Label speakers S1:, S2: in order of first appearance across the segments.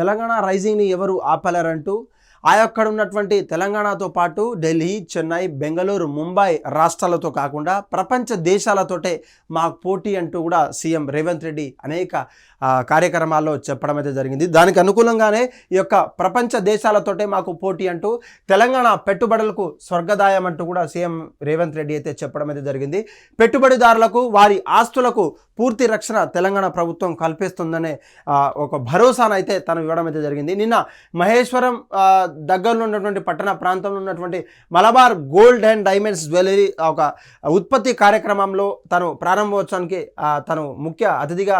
S1: తెలంగాణ రైజింగ్ని ఎవరు ఆపలేరంటూ ఆ అక్కడ ఉన్నటువంటి తెలంగాణతో పాటు ఢిల్లీ చెన్నై బెంగళూరు ముంబై రాష్ట్రాలతో కాకుండా ప్రపంచ దేశాలతోటే మాకు పోటీ అంటూ కూడా సీఎం రేవంత్ రెడ్డి అనేక కార్యక్రమాల్లో చెప్పడం అయితే జరిగింది. దానికి అనుకూలంగానే ఈ యొక్క ప్రపంచ దేశాలతోటే మాకు పోటీ అంటూ తెలంగాణ పెట్టుబడులకు స్వర్గదాయం అంటూ కూడా సీఎం రేవంత్ రెడ్డి అయితే చెప్పడం అయితే జరిగింది. పెట్టుబడిదారులకు వారి ఆస్తులకు పూర్తి రక్షణ తెలంగాణ ప్రభుత్వం కల్పిస్తుందనే ఒక భరోసానైతే తను ఇవ్వడం అయితే జరిగింది. నిన్న మహేశ్వరం దగ్గరలో ఉన్నటువంటి పట్టణ ప్రాంతంలో ఉన్నటువంటి Malabar gold and diamonds jewellery ఒక ఉత్పత్తి కార్యక్రమంలో తను ప్రారంభోత్సవానికి తను ముఖ్య అతిథిగా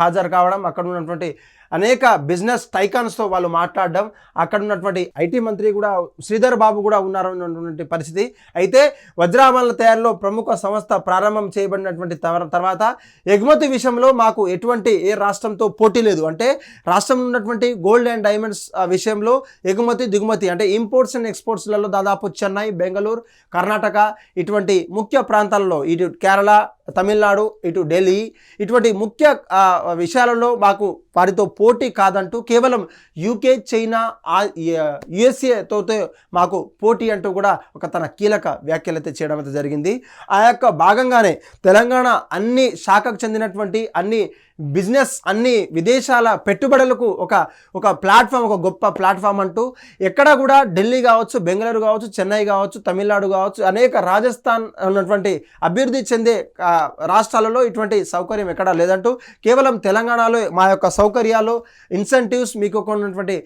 S1: హాజరు కావడం అక్కడ ఉన్నటువంటి అనేక బిజినెస్ టైకాన్స్తో వాళ్ళు మాట్లాడడం అక్కడ ఉన్నటువంటి ఐటీ మంత్రి కూడా శ్రీధర్ బాబు కూడా ఉన్నారు అన్నటువంటి పరిస్థితి. అయితే వజ్రామల తయారీలో ప్రముఖ సంస్థ ప్రారంభం చేయబడినటువంటి తర్వాత ఎగుమతి విషయంలో మాకు ఎటువంటి ఏ రాష్ట్రంతో పోటీ లేదు. అంటే రాష్ట్రంలో ఉన్నటువంటి గోల్డ్ అండ్ డైమండ్స్ ఆ, విషయంలో ఎగుమతి దిగుమతి అంటే ఇంపోర్ట్స్ అండ్ ఎక్స్పోర్ట్స్లలో దాదాపు చెన్నై బెంగళూరు కర్ణాటక ఇటువంటి ముఖ్య ప్రాంతాల్లో ఇటు కేరళ తమిళనాడు ఇటు ఢిల్లీ. ఇటువంటి ముఖ్య విషయాలలో మాకు వారితో పోటీ కాదంటూ కేవలం యూకే చైనా యుఎస్ఏతో మాకు పోటీ అంటూ కూడా ఒక తన కీలక వ్యాఖ్యలు అయితే చేయడం అయితే జరిగింది. ఆ యొక్క భాగంగానే తెలంగాణ అన్ని శాఖకు చెందినటువంటి అన్ని బిజినెస్ అన్ని విదేశాల పెట్టుబడులకు ఒక ఒక ప్లాట్ఫామ్ ఒక గొప్ప ప్లాట్ఫామ్ అంటూ ఎక్కడ కూడా ఢిల్లీ కావచ్చు బెంగళూరు కావచ్చు చెన్నై కావచ్చు తమిళనాడు కావచ్చు అనేక రాజస్థాన్ ఉన్నటువంటి అభివృద్ధి చెందే రాష్ట్రాలలో ఇటువంటి సౌకర్యం ఎక్కడా లేదంటూ కేవలం తెలంగాణలో మా యొక్క సౌకర్యాలు ఇన్సెంటివ్స్ మీకు ఒక ఉన్నటువంటి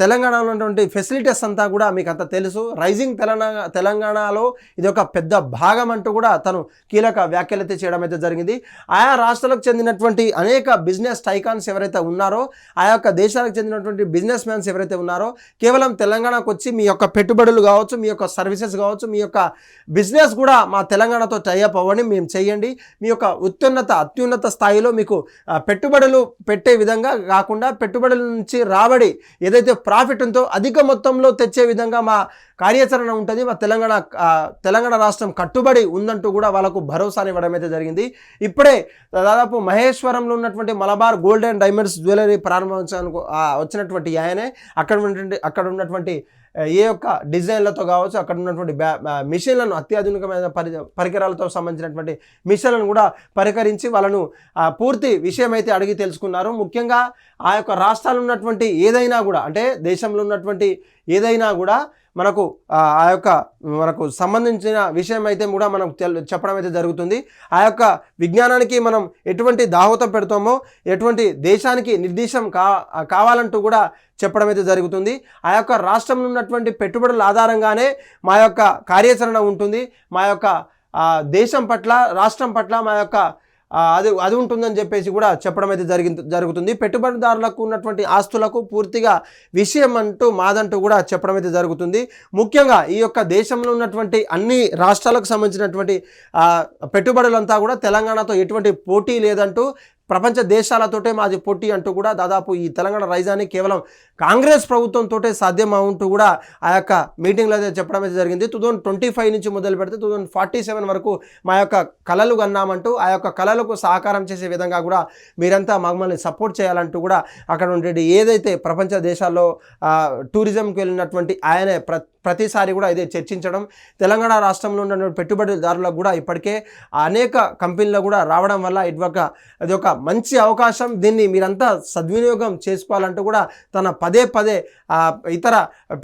S1: తెలంగాణలో ఉన్నటువంటి ఫెసిలిటీస్ అంతా కూడా మీకు అంత తెలుసు. రైజింగ్ తెలంగాణ తెలంగాణలో ఇది ఒక పెద్ద భాగం అంటూ కూడా తను కీలక వ్యాఖ్యలు అయితే చేయడం అయితే జరిగింది. ఆయా రాష్ట్రాలకు చెందినటువంటి అనేక బిజినెస్ టైకాన్స్ ఎవరైతే ఉన్నారో ఆ యొక్క దేశాలకు చెందినటువంటి బిజినెస్ మ్యాన్స్ ఎవరైతే ఉన్నారో కేవలం తెలంగాణకు వచ్చి మీ యొక్క పెట్టుబడులు కావచ్చు మీ యొక్క సర్వీసెస్ కావచ్చు మీ యొక్క బిజినెస్ కూడా మా తెలంగాణతో టైఅప్ అవ్వండి మేము చేయండి. మీ యొక్క ఉత్తున్నత అత్యున్నత స్థాయిలో మీకు పెట్టుబడులు పెట్టే విధంగా కాకుండా పెట్టుబడుల నుంచి రాబడి ఏదైతే ప్రాఫిట్ ఉందో అధిక మొత్తంలో తెచ్చే విధంగా మా కార్యాచరణ ఉంటుంది. మా తెలంగాణ తెలంగాణ రాష్ట్రం కట్టుబడి ఉందంటూ కూడా వాళ్ళకు భరోసాని ఇవ్వడం అయితే జరిగింది. ఇప్పుడే దాదాపు మహేశ్వరంలో ఉన్నటువంటి Malabar gold and diamonds jewellery ప్రారంభోత్సవానికి వచ్చినటువంటి ఆయనే అక్కడ ఉన్నటువంటి అక్కడ ఉన్నటువంటి ఏ యొక్క డిజైన్లతో కావచ్చు అక్కడ ఉన్నటువంటి బ్యా మిషన్లను అత్యాధునికమైన పరి పరికరాలతో సంబంధించినటువంటి మిషన్లను కూడా పరికరించి వాళ్ళను ఆ, పూర్తి విషయం అయితే అడిగి తెలుసుకున్నారు. ముఖ్యంగా ఆ యొక్క రాష్ట్రాలు ఉన్నటువంటి ఏదైనా కూడా అంటే దేశంలో ఉన్నటువంటి ఏదైనా కూడా మనకు ఆ యొక్క మనకు సంబంధించిన విషయం అయితే కూడా మనం తెల్ చెప్పడం అయితే జరుగుతుంది. ఆ యొక్క విజ్ఞానానికి మనం ఎటువంటి దాహోతం పెడతామో ఎటువంటి దేశానికి నిర్దేశం కా కావాలంటూ కూడా చెప్పడం అయితే జరుగుతుంది. ఆ యొక్క రాష్ట్రంలో ఉన్న ఉన్నటువంటి పెట్టుబడుల ఆధారంగానే మా యొక్క కార్యాచరణ ఉంటుంది. మా యొక్క దేశం పట్ల రాష్ట్రం పట్ల మా యొక్క అది అది ఉంటుందని చెప్పేసి కూడా చెప్పడం అయితే జరిగి జరుగుతుంది. పెట్టుబడిదారులకు ఉన్నటువంటి ఆస్తులకు పూర్తిగా విషయం అంటూ మాదంటూ కూడా చెప్పడం అయితే జరుగుతుంది. ముఖ్యంగా ఈ యొక్క దేశంలో ఉన్నటువంటి అన్ని రాష్ట్రాలకు సంబంధించినటువంటి పెట్టుబడులంతా కూడా తెలంగాణతో ఎటువంటి పోటీ లేదంటూ ప్రపంచ దేశాలతోటే మాది పోటీ అంటూ కూడా దాదాపు ఈ తెలంగాణ రైజాన్ని కేవలం కాంగ్రెస్ ప్రభుత్వంతో సాధ్యం అవుంటూ కూడా ఆ యొక్క మీటింగ్లో అయితే చెప్పడం అయితే జరిగింది. టూ థౌసండ్ ట్వంటీ ఫైవ్ నుంచి మొదలు పెడితే టూ థౌజండ్ ఫార్టీ సెవెన్ వరకు మా యొక్క కళలు కన్నామంటూ ఆ యొక్క కళలకు సహకారం చేసే విధంగా కూడా మీరంతా మమ్మల్ని సపోర్ట్ చేయాలంటూ కూడా అక్కడ ఉండే ఏదైతే ప్రపంచ దేశాల్లో టూరిజంకి వెళ్ళినటువంటి ఆయనే ప్ర ప్రతిసారి కూడా ఇదే చర్చించడం తెలంగాణ రాష్ట్రంలో ఉన్న పెట్టుబడిదారులకు కూడా ఇప్పటికే అనేక కంపెనీలు కూడా రావడం వల్ల ఇది ఒక అది ఒక మంచి అవకాశం. దీన్ని మీరంతా సద్వినియోగం చేసుకోవాలంటూ కూడా తన పదే పదే ఆ, ఇతర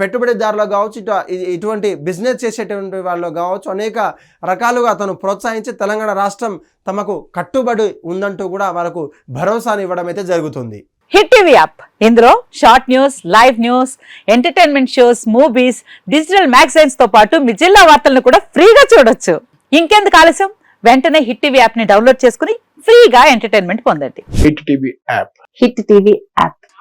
S1: పెట్టుబడిదారులకు కావచ్చు ఇటు ఇటువంటి బిజినెస్ చేసేటువంటి వాళ్ళు కావచ్చు అనేక రకాలుగా తను ప్రోత్సహించి తెలంగాణ రాష్ట్రం తమకు కట్టుబడి ఉందంటూ కూడా వాళ్ళకు భరోసాని ఇవ్వడం అయితే జరుగుతుంది.
S2: Hit TV app. ఇందులో short news live news entertainment shows movies digital మ్యాగజైన్స్తో పాటు మీ జిల్లా వార్తలను కూడా ఫ్రీగా చూడొచ్చు. ఇంకెందుకు ఆలస్యం? వెంటనే హిట్ టీవీ యాప్ని డౌన్లోడ్ చేసుకుని ఫ్రీగా ఎంటర్టైన్మెంట్ పొందండి.
S3: Hit TV app.
S2: Hit TV app.